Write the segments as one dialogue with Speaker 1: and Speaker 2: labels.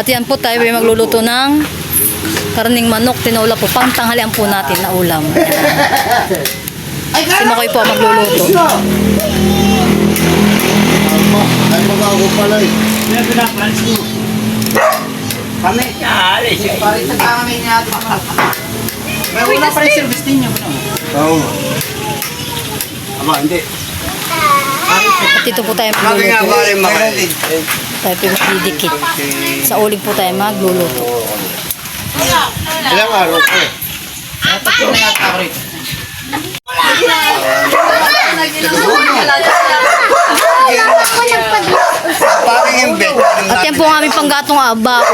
Speaker 1: At yan po tayo ay magluluto ng karning manok, tinola po, pang tanghalian po natin na ulam. Si Makoy po ang magluluto.
Speaker 2: Ay, mag-ako pala eh.
Speaker 3: Kami. Parin sa kami niya. May una pa rin service ninyo.
Speaker 2: Oo. Aba, hindi.
Speaker 1: At dito po tayo
Speaker 2: Kami nga
Speaker 1: magluluto.
Speaker 2: pare.
Speaker 1: Tayo po magdidikit. Sa uling po tayo magluluto.
Speaker 2: Ilang araw ko eh.
Speaker 3: Tatlo na yata ako rito.
Speaker 2: Parang yung bed.
Speaker 1: At yan po ang aming panggatong abao.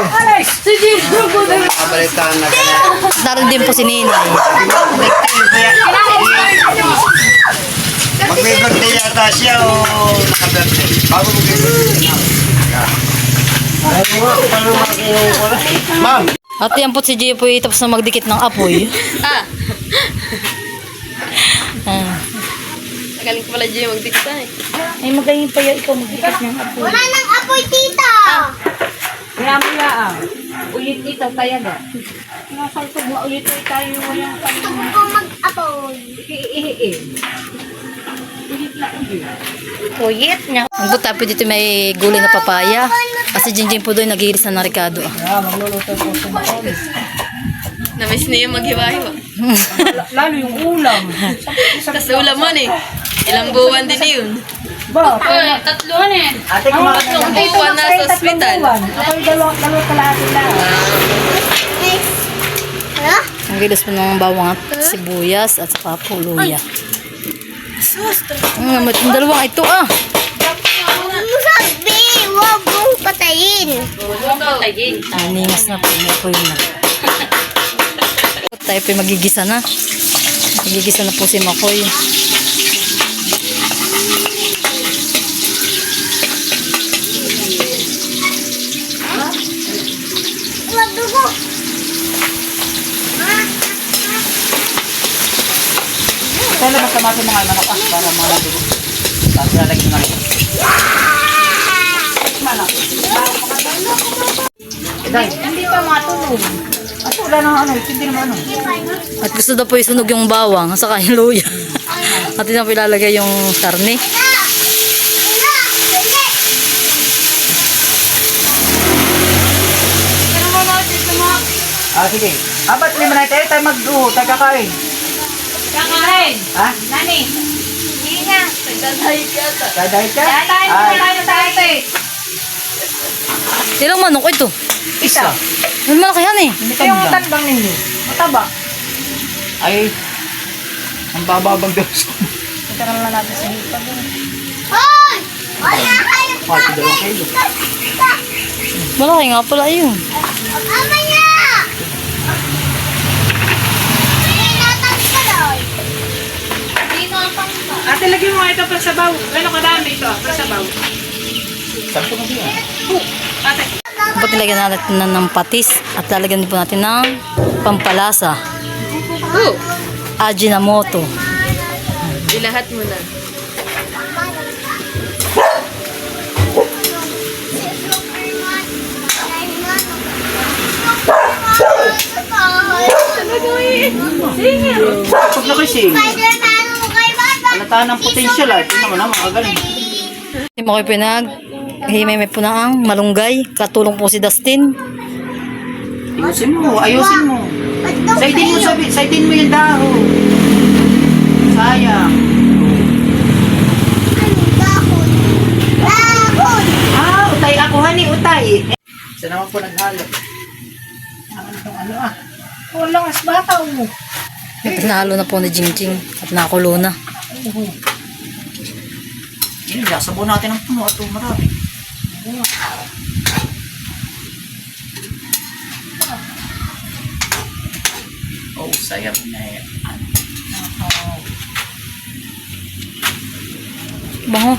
Speaker 1: Darin din po si Ninay.
Speaker 2: Mag-birthday yata siya o naka-birthday. Bago mag-birthday. Ma'am,
Speaker 1: At yan po si Gio po ay tapos na magdikit ng apoy.
Speaker 4: Ah,
Speaker 1: Ah.
Speaker 4: magaling ko pala Gio magdikta eh.
Speaker 1: Ay magaling pa yan ikaw magdikit ng apoy.
Speaker 5: Wala nang apoy, tita!
Speaker 6: Kaya mo ya Ulit ito tayo na. Nasa ito mo ulit ay tayo walang
Speaker 5: Gusto ko po mag-apoy.
Speaker 6: iihiin.
Speaker 1: Puyit niya. Ang buta po dito may gulay na papaya. Kasi Jinjin po doon nag-iiris na narikado. Ah.
Speaker 4: Namiss niya maghiwa-hiwa.
Speaker 6: Lalo yung ulam.
Speaker 4: Tapos ulam mo eh. Ilang buwan din yun.
Speaker 6: Ba?
Speaker 4: tatlo na eh.
Speaker 3: Ate, kumakas na.
Speaker 4: Tatlong buwan na sa ospital.
Speaker 6: Ako yung dalawa, lang.
Speaker 5: Next. Ano?
Speaker 1: Ang gilas po ng bawang at sibuyas at saka po luya. Ang namat yung dalawang ito ah.
Speaker 5: Sabi? Huwag mong patayin.
Speaker 1: Aningas na po. May po yun na. Tayo po magigisa na. Magigisa na po si Makoy.
Speaker 5: Huwag dugo.
Speaker 3: Kaya labas sa mga mga manok ah, para mga dugo. Tapos lalagyan na rin.
Speaker 6: Hindi pa matulog.
Speaker 3: At wala na ano, hindi naman ano.
Speaker 1: At gusto daw po isunog yung bawang saka yung luya. At na po ilalagay yung karne.
Speaker 3: Ah, sige. Ah, ba't lima na tayo tayo mag-duho, tayo kakain?
Speaker 6: Kakain.
Speaker 3: Ha?
Speaker 6: Nani?
Speaker 5: Hindi na.
Speaker 3: Tayo dahil ka?
Speaker 6: Tayo,
Speaker 3: Ay,
Speaker 6: tayo, tayo, tayo.
Speaker 1: Ilang manok ito?
Speaker 3: isa.
Speaker 1: Ang malaki yan eh.
Speaker 6: Ito yung
Speaker 3: ka
Speaker 6: tandang ninyo. Mataba.
Speaker 3: Ay, ang bababang dos.
Speaker 6: Ito na lang natin sa hipag.
Speaker 5: Hoy! Wala kayo
Speaker 3: Pati dalawang kilo.
Speaker 1: Malaki nga pala yun.
Speaker 5: Mamaya!
Speaker 6: Sabaw. Gano'ng kadami ito? Sabaw.
Speaker 3: Na siya.
Speaker 6: Ate.
Speaker 1: Dapat nilagyan natin na ng patis at lalagyan din po natin ng pampalasa.
Speaker 4: Oh,
Speaker 1: Ajinomoto.
Speaker 4: ilahat mo na.
Speaker 3: Pag na kasi,
Speaker 5: Spider-Man mo kay Baba.
Speaker 3: Halata ng potential ah. Ito naman ah, makagaling.
Speaker 1: Hindi mo kayo pinag himay may po na ang malunggay. Katulong po si Dustin.
Speaker 3: Ayusin mo, ayusin mo. Saidin mo sabi, saidin mo yung dahon. Sayang. Ah, utay ako, honey, utay. Isa naman po naghalo. Ano itong ano ah?
Speaker 6: Walang asbata mo.
Speaker 1: Tapos nahalo na po ni Jingjing at nakulo na.
Speaker 3: Yun, sasabo natin ang puno at marami. Oh, sayap na yan.
Speaker 1: Bango.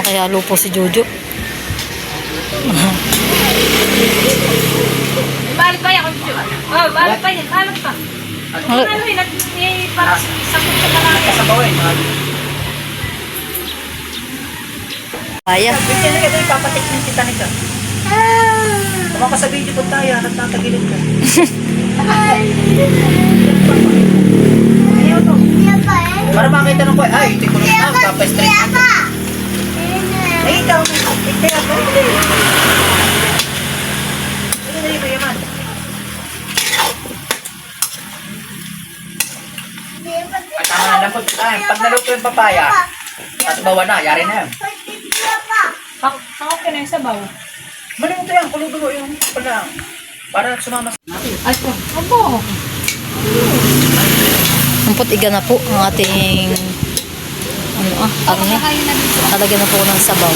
Speaker 1: Makayalo po si Jojo.
Speaker 6: Balik pa yan. Oh, balik pa yan. Balik pa.
Speaker 1: Ano?
Speaker 6: Ano eh, nag- eh, parang sakot sa kalaki.
Speaker 3: Kasabaw eh. mga-
Speaker 1: Papaya.
Speaker 3: Pwede na ito ipapatik ng kita nito. Tama ka sa video po tayo, nagtatagilid ka. Para makita ng boy, ay, hindi ko lang tao, papa-straight na. Ay, ikaw, ikaw, ikaw, Dali, dali, yaman. Ay, tama na lang po. Ay, pag naluto yung papaya, at bawa na, yari na yan.
Speaker 6: Pakok ka na yung sabaw.
Speaker 3: Malimut yan, kuludulo yung pala. Para sumama sa
Speaker 6: Ay, po. Abo.
Speaker 1: Ampot iga na po ang ating ano ah, karne. Talagyan na po ng sabaw.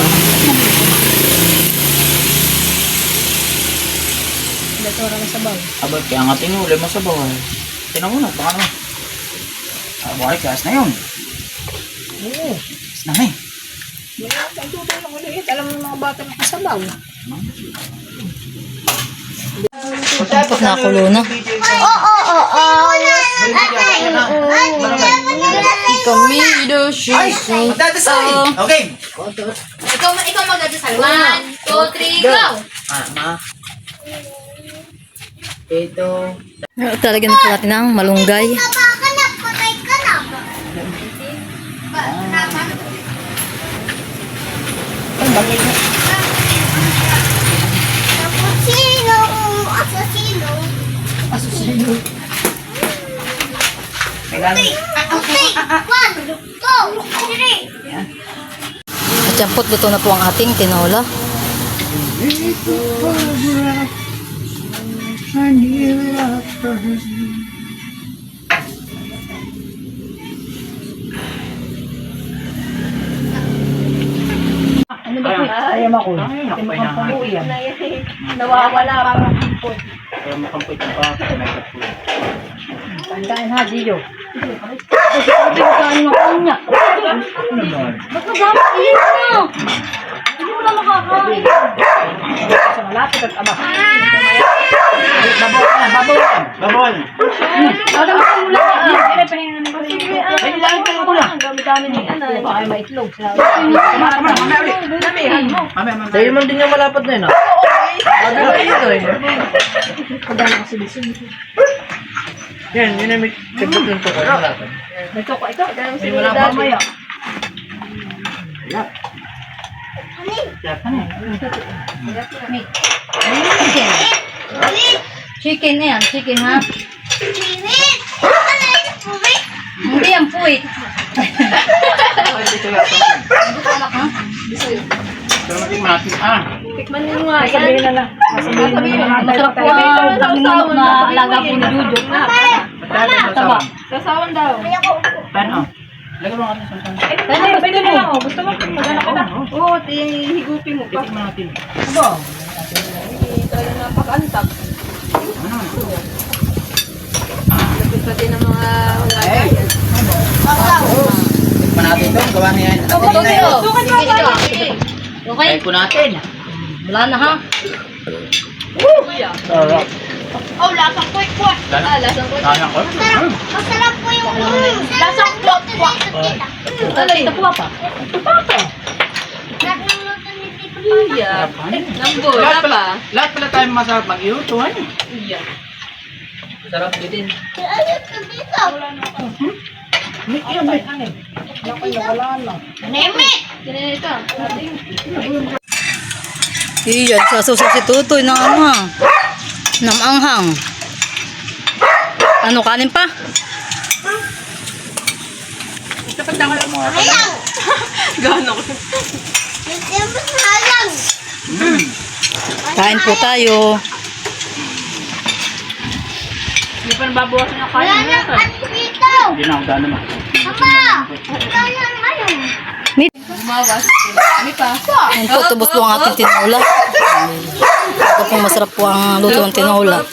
Speaker 6: Datora na sabaw.
Speaker 3: Abot kaya nga tinuli mo sa bawal. Tinan mo na, baka naman. Ah, buhay, gas na yun.
Speaker 6: Oo.
Speaker 3: Gas na eh.
Speaker 6: Ang tutay ng ulit. Alam mo mga bata na kasabaw.
Speaker 1: Ampot na kulo na.
Speaker 4: Siya.
Speaker 3: Ay! Magdadasal! Okay!
Speaker 5: Ikaw, ikaw magdadasal. One, two, three, go!
Speaker 3: Ah, ma. Ito.
Speaker 1: Talagyan na po natin ng malunggay.
Speaker 5: Taba ka na, patay ka na. Cappuccino, assassino.
Speaker 3: Kailangan.
Speaker 5: Okay, one, two, three.
Speaker 1: At yan po't luto na po ang ating tinola.
Speaker 3: Ayaw mo ko. Ayaw mo ko.
Speaker 6: Nawawala parang ampot.
Speaker 3: Ayaw mo kang pwede pa.
Speaker 6: Tandaan ha, Gio. Pagkain mo kanya. Ba't madami iyan na? Hindi mo na makakain. Sa malapit at ama.
Speaker 3: Babaw ka, babaw ka. Babaw.
Speaker 6: Alam mo na. Na Sige,
Speaker 3: Ay, lagi tayo ko na.
Speaker 6: Dami-dami ni ano. Baka ay maitlog.
Speaker 3: Mamaya ulit. Mamaya, mamaya. Dahil man din yung malapad na yun, ah. Ko ito eh.
Speaker 6: Pagdala kasi bisin.
Speaker 3: Yan, yun ang may kagat yung tuko.
Speaker 6: Ito ko ito.
Speaker 3: May malapad.
Speaker 6: Mamaya.
Speaker 1: Chicken. Chicken na yan. Chicken ha.
Speaker 5: Chirit! Ano yung puwit?
Speaker 1: Hindi yan puwit.
Speaker 3: Ah.
Speaker 4: Tikman niyo nga yan.
Speaker 6: Sabihin na. Sabihin na na.
Speaker 1: Masarap po ang alaga po ni Jojo.
Speaker 4: Sasawan daw.
Speaker 3: Paano? Lagyan mo sa.
Speaker 6: Pwede, na lang. oh. Gusto mo? Magana ka na.
Speaker 4: Oo, higupin mo pa.
Speaker 3: Natin.
Speaker 4: Talaga
Speaker 3: Ano?
Speaker 4: Lapit pati ng mga
Speaker 3: Ay! Tikman natin ito. Gawa niya yan.
Speaker 1: Ito,
Speaker 3: yun?
Speaker 1: ito. Sige, sige. Okay.
Speaker 3: Try po natin.
Speaker 1: Wala na ha.
Speaker 3: Sarap.
Speaker 5: Oh, lasang kwek kwek.
Speaker 4: Ah, lasang ko.
Speaker 3: Sayang ko.
Speaker 5: Masarap, masarap po yung lasang kwek kwek.
Speaker 1: Alay, tapuha pa.
Speaker 5: Lahat ng luto ni Tito
Speaker 4: Iya. Wala
Speaker 3: Lahat
Speaker 4: pa.
Speaker 3: pala, lahat pala tayo masarap mag-iuto. Ano?
Speaker 4: Iya.
Speaker 3: Sarap din.
Speaker 5: Ayun, dito. Nemi!
Speaker 4: Ganito.
Speaker 1: Iyan, sasuso si Tutoy ng ama. Ng anghang. Ano, kanin pa?
Speaker 5: Ayan!
Speaker 4: Gano ko.
Speaker 5: Hindi mo sayang.
Speaker 1: Kain po tayo.
Speaker 6: Hindi pa nababawasan
Speaker 5: Wala
Speaker 6: kain.
Speaker 5: dito.
Speaker 3: Hindi na ako.
Speaker 5: Mama! Ito lang ngayon.
Speaker 1: Meat.
Speaker 4: Umawas. Ano pa?
Speaker 1: Yan po, tubos po ang ating tinola. Ito po masarap po ang luto ng tinola.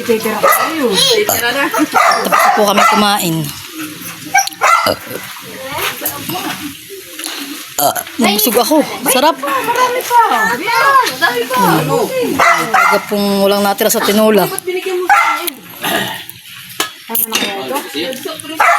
Speaker 1: Tapos po kami kumain. Nabusog ako. Sarap.
Speaker 4: Marami pa. Dami pa. Ano?
Speaker 1: Talaga pong walang natira sa tinola.
Speaker 4: Ba't binigyan mo sa akin? Na kaya ito?